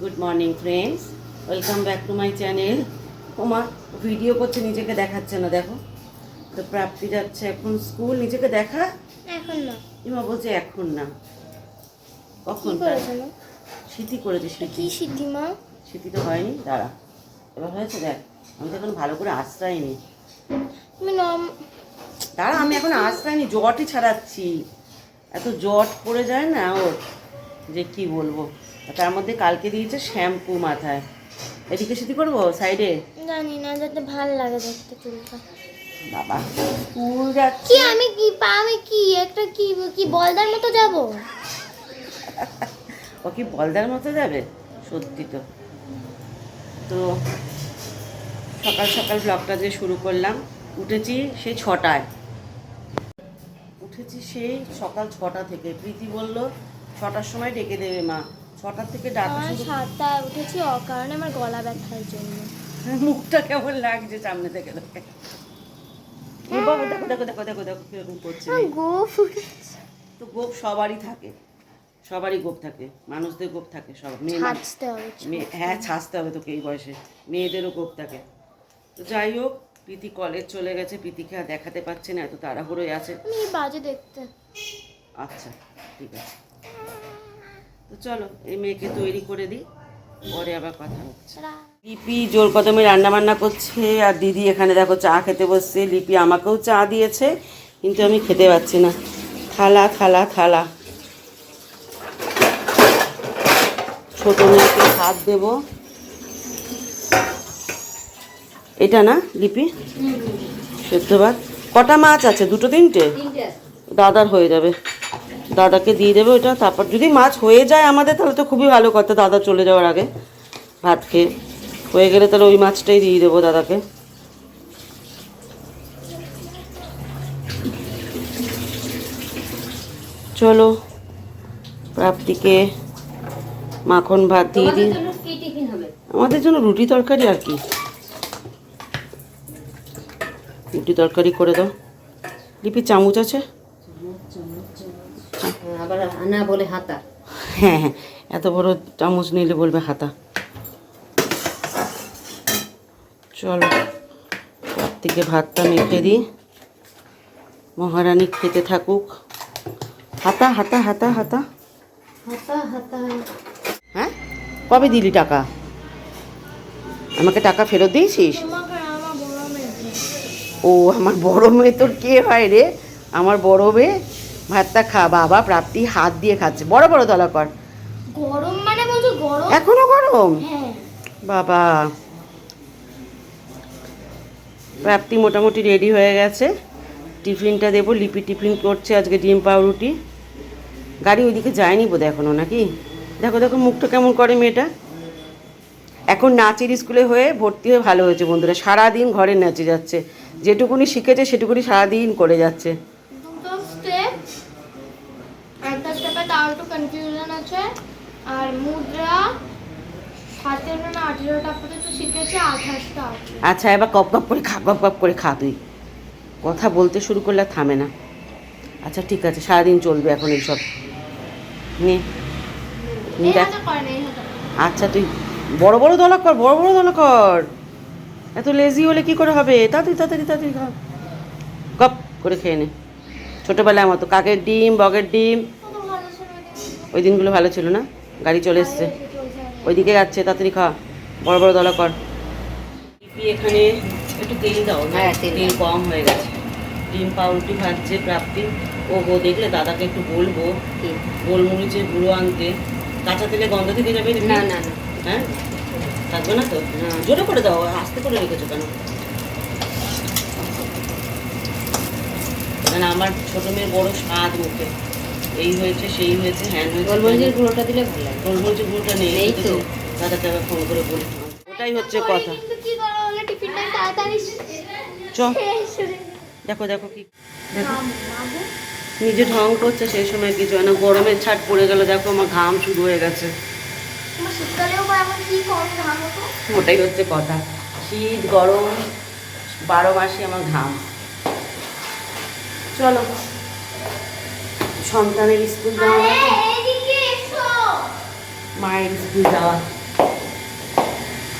Good morning friends welcome back to my channel ওমা video করছে নিজেকে দেখাচ্ছে না দেখো। তো প্রাপ্তি যাচ্ছে এখন স্কুল নিজেকে দেখা? এখন না। ইমা বলছে এখন না। কখন স্মৃতি করেছে কি স্মৃতি সিদ্ধিমা স্মৃতি তো হয়নি দাঁড়া। এবার হয়েছে দেখ আমি তো এখন ভালো করে আশ্রয় নি। তুমি দাঁড়া আমি এখন আশ্রয় নি জটই ছাড়াচ্ছি। এত জট পড়ে যায় না ওর যে কি বলব? তার মধ্যে কালকে দিয়েছে শ্যাম্পু মাথায়। এদিকে সেদি করব সাইডে? জানি না যাতে ভালো লাগে দেখতে চুলটা। বাবা স্কুল যাচ্ছে। কি আমি কি পা আমি কি? একটা কি কি বলদার মতো যাব? ও কি বলদার মতো যাবে? সত্যি তো। তো সকাল সকাল ব্লগটা দিয়ে শুরু করলাম। উঠেছি সেই ছটায়। উঠেছি সেই সকাল ছটা থেকে। প্রীতি বলল ছটার সময় ডেকে দেবে মা। ছটার থেকে ডাকা শুরু সাতটায় উঠেছি অকারণে আমার গলা ব্যথার জন্য। মুখটা কেমন লাগছে সামনে থেকে? দেখে বাবা, দেখো দেখো দেখো দেখো দেখো কীরকম করছে মেয়ে। গো তো গোপ সবারই থাকে। সবারই গোপ থাকে। মানুষদের গোপ থাকে সব মেয়ে হ্যাঁ ছাঁচতে হবে তোকে এই বয়সে। মেয়েদেরও কোপ থাকে। তো যাই হোক প্রীতি কলেজ চলে গেছে। প্রীতিকে আর দেখাতে পাচ্ছে না এত তাড়াহুড়োই আছে। বাজে দেখতে। আচ্ছা ঠিক আছে। তো চলো এই মেয়েকে তৈরি করে দিই পরে আবার কথা হচ্ছে। লিপি জোর কদমে রান্না বান্না করছে আর দিদি এখানে দেখো চা খেতে বসছে। লিপি আমাকেও চা দিয়েছে কিন্তু আমি খেতে পাচ্ছি না। থালা থালা থালা। ছোট মেয়েকে ভাত দেব। এটা না লিপি? সেদ্ধ ভাত। কটা মাছ আছে? দুটো তিনটে? দাদার হয়ে যাবে। দাদাকে দিয়ে দেবে ওটা তারপর যদি মাছ হয়ে যায় আমাদের তাহলে তো খুবই ভালো কথা দাদা চলে যাওয়ার আগে ভাত খেয়ে। হয়ে গেলে তাহলে ওই মাছটাই দিয়ে দেবো দাদাকে। চলো প্রাপ্তিকে মাখন ভাত দিয়ে দিই। আমাদের জন্য রুটি তরকারি আর কি। রুটি তরকারি করে দাও। লিপি চামচ আছে? আবার আনা বলে হাতা। হ্যাঁ হ্যাঁ এত বড় চামচ নিলে বলবে হাতা। চলো থেকে ভাতটা মেখে দিই। মহারানী খেতে থাকুক। হাতা হাতা হাতা হাতা। হাতা হাতা। হ্যাঁ? কবে দিলি টাকা? আমাকে টাকা ফেরত দিয়েছিস? ও আমার বড় মেয়ে তোর কে হয় রে? আমার বড় মেয়ে? ভাতটা খা বাবা প্রাপ্তি হাত দিয়ে খাচ্ছে। বড় বড় দলা কর। গরম মানে বলছো গরম? এখনও গরম? হ্যাঁ। বাবা। প্রাপ্তি মোটামুটি রেডি হয়ে গেছে। টিফিনটা দেবো লিপি টিফিন করছে আজকে ডিম পাউরুটি। গাড়ি ওইদিকে যায়নি বোধ এখনও নাকি? দেখো দেখো মুখটা কেমন করে মেয়েটা। এখন নাচের স্কুলে হয়ে ভর্তি হয়ে ভালো হয়েছে বন্ধুরা। সারাদিন ঘরে নাচে যাচ্ছে। যেটুকুনি শিখেছে সেটুকুনি সারাদিন করে যাচ্ছে দুটো স্টেপ একটা স্টেপে তাও একটু কনফিউশন আছে আর মুদ্রা সতেরো না আঠেরোটা পর্যন্ত শিখেছে আঠাশটা আচ্ছা এবার কপ কপ করে খা কপ কপ করে খা তুই। কথা বলতে শুরু করলে থামে না। আচ্ছা ঠিক আছে সারাদিন চলবে এখন এইসব। নে দেখ। আচ্ছা তুই বড় বড় দলা কর বড় বড় দলা কর। এত লেজি হলে কি করে হবে? তাড়াতাড়ি তাড়াতাড়ি তাড়াতাড়ি খা। গপ করে খেয়ে নে। ছোটোবেলায় মতো কাকের ডিম বগের ডিম। ওই দিনগুলো ভালো ছিল না? গাড়ি চলে এসছে। ওইদিকে যাচ্ছে তাড়াতাড়ি খা। বড় বড় দলা কর। এখানে একটু তেল দাও হ্যাঁ, তেল কম হয়ে গেছে। ডিম পাউরুটি ভাজছে প্রাপ্তি। ও গো দেখলে দাদাকে একটু বলব? গোলমরিচের গুঁড়ো আনতে। কাঁচা তেলে গন্ধ থেকে যাবে না না হ্যাঁ? থাকবে না তো। জোরে করে দাও আস্তে করে রেখেছো কেন? আমার ছোট মেয়ের বড় স্বাদ মুখে। এই হয়েছে সেই হয়েছে হ্যান হয়েছে গোলমরিচের গুঁড়োটা দিলে ভালো লাগে। গোলমরিচের গুঁড়োটা নেই নেই তো। দাদাকে আবার ফোন করে বলি। ওটাই হচ্ছে কথা। কিন্তু কি করো বলে টিফিন টাইম তাড়াতাড়ি চ। দেখো দেখো কি। নিজে ঢং করছে সেই সময় কিছু হয় না। গরমের ছাট পড়ে গেল দেখো আমার ঘাম শুরু হয়ে গেছে। ওটাই হচ্ছে কথা। শীত গরম বারো মাসে আমার ঘাম। চলো। সন্তানের স্কুল যাওয়া মায়ের স্কুল যাওয়া।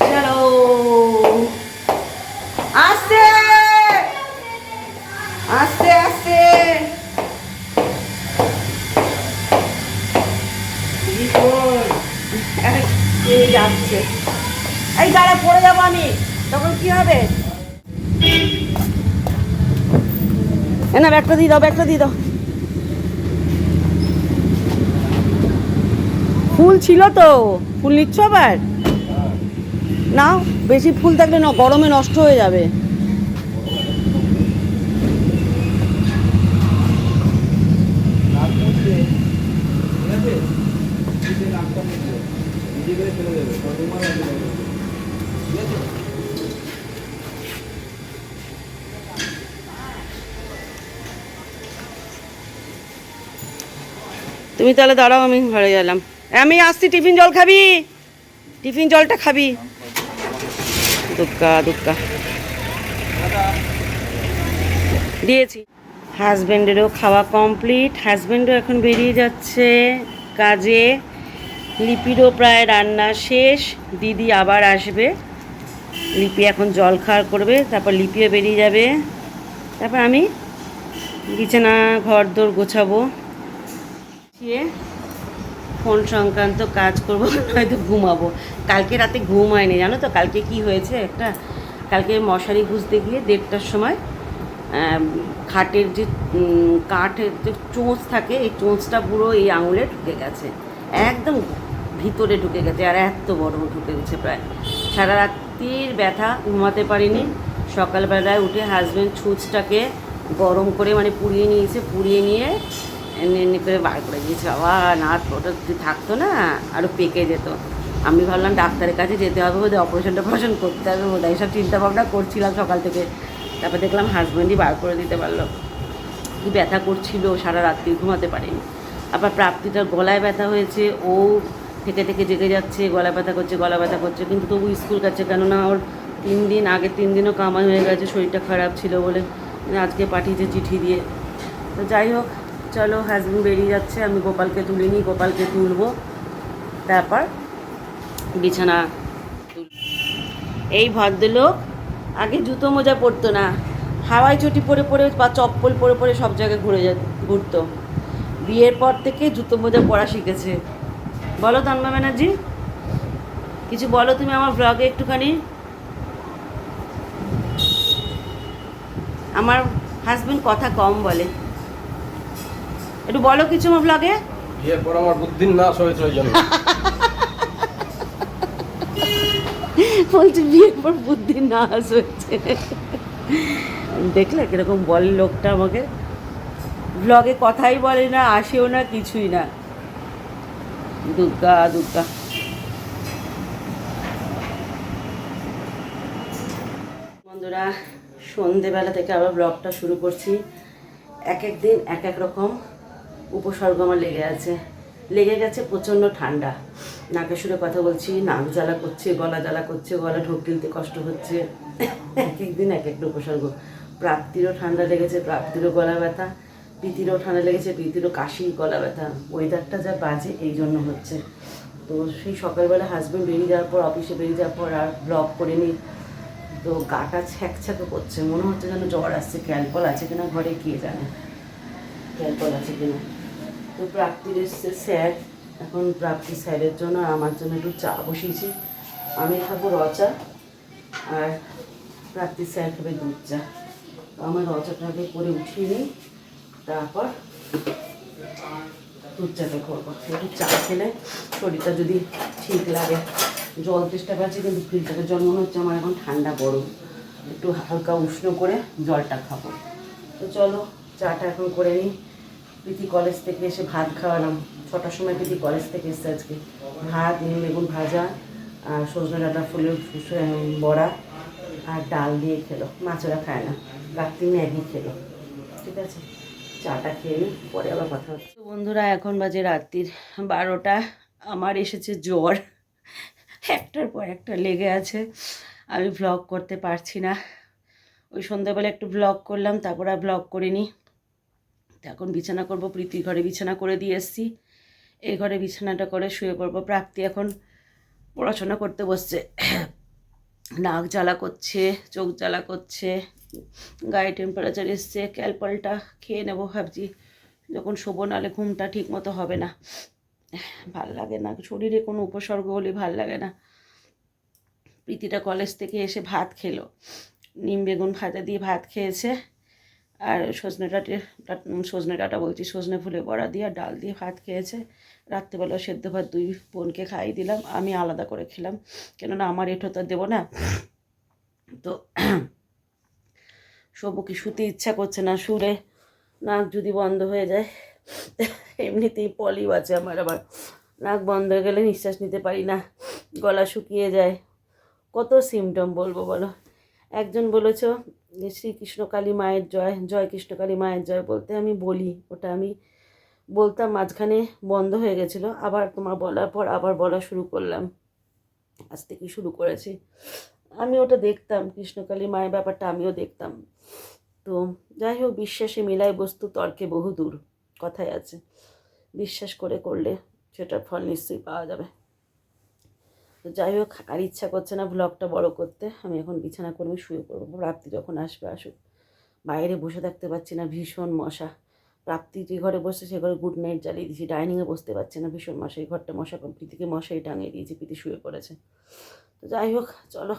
চলো। আসতে! আসতে আসতে! যাচ্ছে। এই গাড়ে পড়ে যাব আমি। তখন কি হবে? না ব্যাগটা দিয়ে দাও ব্যাগটা দিয়ে দাও। ফুল ছিল তো। ফুল নিচ্ছ আবার? না বেশি ফুল থাকলে না, গরমে নষ্ট হয়ে যাবে। তুমি তাহলে দাঁড়াও, আমি ঘরে গেলাম। আমি আসছি, টিফিন জল খাবি? টিফিন জলটা খাবি। দুক্কা দুক্কা দিয়েছি। হাজব্যান্ডেরও খাওয়া কমপ্লিট। হাজব্যান্ডও এখন বেরিয়ে যাচ্ছে কাজে। লিপিরও প্রায় রান্না শেষ। দিদি আবার আসবে। লিপি এখন জল খাওয়ার করবে। তারপর লিপিও বেরিয়ে যাবে। তারপর আমি বিছানা ঘর দোর গোছাবো। ফোন সংক্রান্ত কাজ করব নয়তো ঘুমাবো। কালকে রাতে ঘুম হয়নি, জানো তো? কালকে কি হয়েছে একটা? কালকে মশারি গুঁজতে গিয়ে দেড়টার সময় খাটের যে কাঠের যে চোঁচ থাকে, এই চোঁচটা পুরো এই আঙুলে ঢুকে গেছে। একদম ভিতরে ঢুকে গেছে, আর এত বড় ঢুকে গেছে প্রায়। সারা রাত্রির ব্যথা, ঘুমাতে পারিনি। সকালবেলায় উঠে হাজব্যান্ড ছুঁচটাকে গরম করে মানে পুড়িয়ে নিয়েছে, পুড়িয়ে নিয়ে এমনি এমনি করে বার করে দিয়েছে। বাবা না ওটা যদি থাকতো না আরও পেকে যেত। আমি ভাবলাম ডাক্তারের কাছে যেতে হবে বোধহয় অপারেশন টপারেশন করতে হবে বোধহয় এইসব চিন্তা ভাবনা করছিলাম সকাল থেকে। তারপর দেখলাম হাজব্যান্ডই বার করে দিতে পারল। কি ব্যথা করছিল, সারা রাত্রি ঘুমাতে পারিনি। আবার প্রাপ্তিটার গলায় ব্যথা হয়েছে, ও থেকে থেকে জেগে যাচ্ছে গলা ব্যথা করছে গলা ব্যথা করছে। কিন্তু তবু স্কুল কাছে কেননা ওর তিন দিন আগে তিন দিনও কামাই হয়ে গেছে, শরীরটা খারাপ ছিল বলে আজকে পাঠিয়েছে চিঠি দিয়ে। তো যাই হোক চলো হাজব্যান্ড বেরিয়ে যাচ্ছে, আমি গোপালকে তুলে নিই, গোপালকে তুলবো। তারপর বিছানা এই ভদ্রলোক, আগে জুতো মোজা পরতো না। হাওয়াই চটি পরে পরে বা চপ্পল পরে পরে সব জায়গায় ঘুরে যা ঘুরতো। বিয়ের পর থেকে জুতো মোজা পরা শিখেছে। বলো তন্ময় ব্যানার্জি, কিছু বলো তুমি আমার ব্লগে একটুখানি। আমার হাজবেন্ড কথা কম বলে। একটু বলো কিছু আমার ব্লগে বিয়ের পর আমার বুদ্ধির নাশ হয়েছে ওই জন্য। বলছে বিয়ের পর বুদ্ধি নাশ হয়েছে। দেখলে কীরকম বলে লোকটা আমাকে। ব্লগে কথাই বলে না আসেও না কিছুই না। দুর্গা দুর্গা বন্ধুরা সন্ধেবেলা থেকে আবার ব্লগটা শুরু করছি। এক এক দিন এক এক রকম। উপসর্গ আমার লেগে আছে। লেগে গেছে প্রচণ্ড ঠান্ডা। নাকে সুরে কথা বলছি, নাক জ্বালা করছে, গলা জ্বালা করছে, গলা ঢোক গিলতে কষ্ট হচ্ছে। এক এক দিন এক একটা উপসর্গ। প্রাপ্তিরও ঠান্ডা লেগেছে, প্রাপ্তিরও গলা ব্যথা, প্রীতিরও ঠান্ডা লেগেছে, প্রীতিরও কাশি, গলা ব্যথা। ওয়েদারটা যা বাজে এই জন্য হচ্ছে। তো সেই সকালবেলা হাজব্যান্ড বেরিয়ে যাওয়ার পর অফিসে বেরিয়ে যাওয়ার পর আর ব্লগ করে নিই তো গাটা ছ্যাঁকছ্যাঁকে করছে। মনে হচ্ছে যেন জ্বর আসছে। ক্যালপল আছে কিনা ঘরে, কে জানে? ক্যালপল আছে কিনা? তো প্রাপ্তির এসছে স্যার। এখন প্রাপ্তি স্যারের জন্য আমার জন্য একটু চা বসিয়েছি। আমি খাব রচা আর প্রাপ্তি স্যার খাবে দুধ চা। তো আমার রচাটাকে করে উঠিয়ে নিই। তারপর দুধ চাটা করব। একটু চা খেলে শরীরটা যদি ঠিক লাগে। জল চেষ্টা পাচ্ছি কিন্তু ফিল্টারের জল মনে হচ্ছে, আমার এখন ঠান্ডা গরম। একটু হালকা উষ্ণ করে জলটা খাব। তো চলো, চাটা এখন করে নিই। প্রীতি কলেজ থেকে এসে ভাত খাওয়ালাম। ছটার সময় প্রীতি কলেজ থেকে এসছে আজকে। ভাত নিম বেগুন ভাজা, আর সজনে ডাঁটা, ফুলের বড়া আর ডাল দিয়ে খেলো। মাছেরা খায় না। রাত্রি ম্যাগি খেলো। ঠিক আছে? চাটা খেয়ে নিই পরে আবার কথা হচ্ছে। বন্ধুরা, এখন বাজে রাত্রির বারোটা। আমার এসেছে জ্বর। একটার পর একটা লেগে আছে। আমি ভ্লগ করতে পারছি না। ওই সন্ধ্যাবেলা একটু ব্লগ করলাম, তারপর আর ব্লগ করিনি। এখন বিছানা করব, প্রীতির ঘরে বিছানা করে দিয়ে এসছি। এই ঘরে বিছানাটা করে শুয়ে পড়ব। প্রাপ্তি এখন পড়াশোনা করতে বসছে। নাক জ্বালা করছে, চোখ জ্বালা করছে, গায়ে টেম্পারেচার এসছে, ক্যালপলটা খেয়ে নেব ভাবছি। যখন শোবো নাহলে ঘুমটা ঠিক মতো হবে না। ভালো লাগে না, শরীরে কোনো উপসর্গ হলে ভালো লাগে না। প্রীতিটা কলেজ থেকে এসে ভাত খেলো। নিম বেগুন ভাজা দিয়ে ভাত খেয়েছে। আর সজনে ডাঁটে সজনে ডাঁটা বলছি, সজনে ফুলে বড়া দিয়ে আর ডাল দিয়ে ভাত খেয়েছে। রাত্রেবেলা সেদ্ধ ভাত দুই বোনকে খাইয়ে দিলাম, আমি আলাদা করে খেলাম। কেননা আমার এঠো তো দেবো না। তো সবুকে শুতে ইচ্ছা করছে না সুরে, নাক যদি বন্ধ হয়ে যায়, এমনিতেই পলিও আছে আমার আবার। নাক বন্ধ হয়ে গেলে নিঃশ্বাস নিতে পারি না, গলা শুকিয়ে যায়। কত সিমটম বলব বলো? একজন বলেছ যে শ্রীকৃষ্ণ কালী মায়ের জয় জয় কৃষ্ণ কালী মায়ের জয় বলতে আমি বলি, ওটা আমি বলতাম মাঝখানে বন্ধ হয়ে গেছিল, আবার তোমার বলার পর আবার বলা শুরু করলাম। আজ থেকে শুরু করেছি। আমি ওটা দেখতাম কৃষ্ণকালী মায়ের ব্যাপারটা আমিও দেখতাম। তো যাই হোক, বিশ্বাসে মিলাই বস্তু, তর্কে বহু দূর কথায় আছে। বিশ্বাস করে করলে সেটার ফল নিশ্চয়ই পাওয়া যাবে। তো যাই হোক, আর ইচ্ছা করছে না ব্লগটা বড় করতে। আমি এখন বিছানা করব শুয়ে পড়ব। রাত্রি যখন আসবে, আসুক। বাইরে বসে থাকতে পারছি না, ভীষণ মশা। প্রাপ্তি যে ঘরে বসে, সে ঘরে গুড নাইট জ্বালিয়ে দিয়েছি। ডাইনিংয়ে বসতে পারছে না, ভীষণ মশা। এই ঘরটা মশা প্রীতিকে মশাই টাঙিয়ে দিয়েছি, প্রীতি শুয়ে পড়েছে। তো যাই হোক, চলো।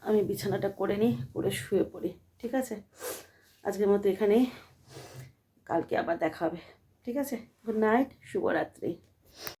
আমি বিছানাটা করে নিই, করে শুয়ে পড়ি। ঠিক আছে? আজকের মতো এখানেই। কালকে আবার দেখা হবে। ঠিক আছে? গুড নাইট শুভরাত্রি।